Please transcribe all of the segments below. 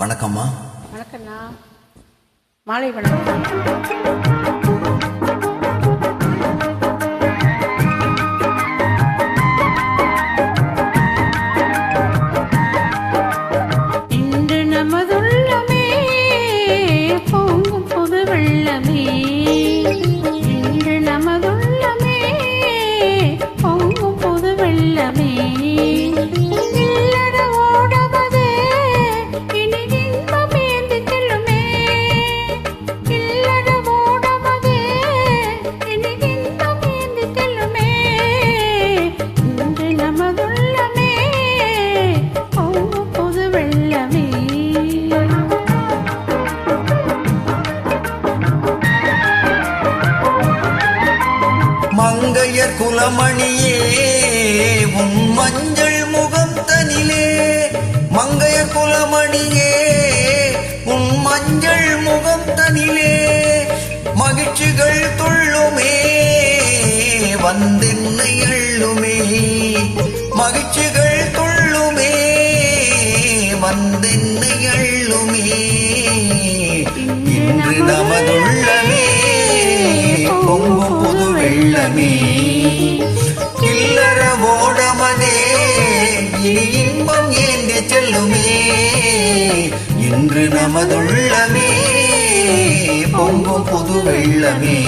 வணக்கம்மா. வணக்கண்ணா மாலை வணக்கம். இன்று நமதுள்ளமே மங்கையர் குலமணியே உன் மஞ்சள் முகம் தனிலே மங்கைய குலமணியே உம் மஞ்சள் முகம் தனிலே மகிழ்ச்சிகள் துள்ளுமே வந்தென்னை அள்ளுமே மகிழ்ச்சிகள் துள்ளுமே வந்தென்னை அள்ளுமே. இன்று நமதுள்ளமே பொங்கும் புது வெள்ளமே. நமதுள்ளமே பொங்கும் புது வெள்ளமே.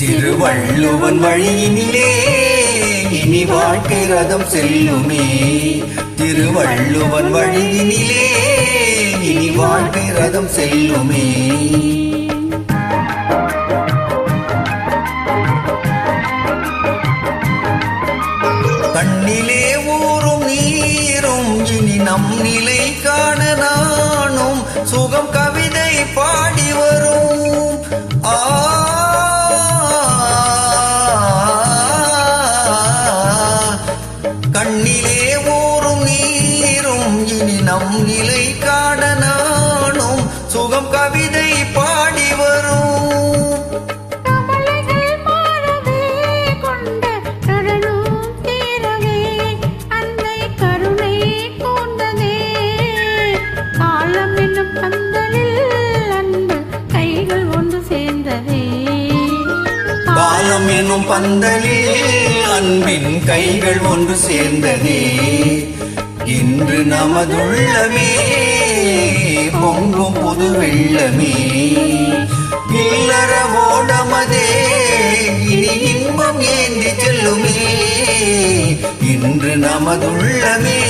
திருவள்ளுவன் வழியினிலே இனி வாழ்க்கை ரதம் செல்லுமே. திருவள்ளுவன் வழியினிலே இனி வாழ்க்கை ரதம் செல்லுமே. கண்ணிலே ஊறும் நீரும் இனி நம் நிலை காண நானும். சுகம் கவிதை பாடி வரும். நம் நிலை காண நானும் சுகம் கவிதை பாடி வரும். கவலைகள் மாறவே கொண்ட கடலும் தீரவே அன்னை கருணை கூர்ந்ததே காலம் என்னும் பந்தலில் அன்பு கைகள் ஒன்று சேர்ந்ததே. காலம் எனும் பந்தலில் அன்பின் கைகள் ஒன்று சேர்ந்ததே. இன்று நமதுள்ளமே பொங்கும் புது வெள்ளமே. இல்லற நமதே இனி இன்பம் ஏந்தி செல்லுமே. இன்று நமதுள்ளமே